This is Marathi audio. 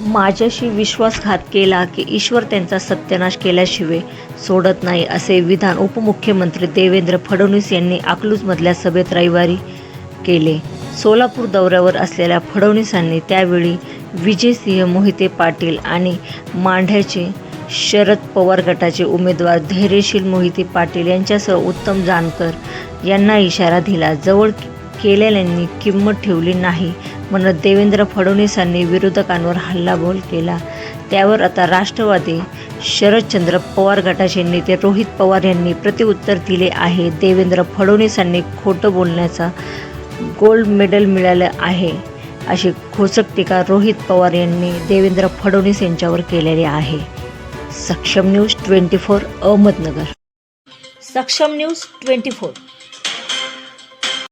माझ्याशी विश्वासघात केला की ईश्वर त्यांचा सत्यानाश केल्याशिवाय सोडत नाही असे विधान उपमुख्यमंत्री देवेंद्र फडणवीस यांनी अकलूजमधल्या सभेत रविवारी केले. सोलापूर दौऱ्यावर असलेल्या फडणवीसांनी त्यावेळी विजयसिंह मोहिते पाटील आणि मांढ्याचे शरद पवार गटाचे उमेदवार धैर्यशील मोहिते पाटील यांच्यासह उत्तम जानकर यांना इशारा दिला. जवळ केलेल्यांनी किंमत ठेवली नाही. म्हणत देवेंद्र फडणवीसांनी विरोधकांवर हल्लाबोल केला. त्यावर आता राष्ट्रवादी शरदचंद्र पवार गटाचे नेते रोहित पवार यांनी प्रतिउत्तर दिले आहे. देवेंद्र फडणवीसांनी खोटं बोलण्याचा गोल्ड मेडल मिळालं आहे अशी खोचक टीका रोहित पवार यांनी देवेंद्र फडणवीस यांच्यावर केलेली आहे. सक्षम न्यूज ट्वेंटी फोर अहमदनगर. सक्षम न्यूज ट्वेंटी फोर.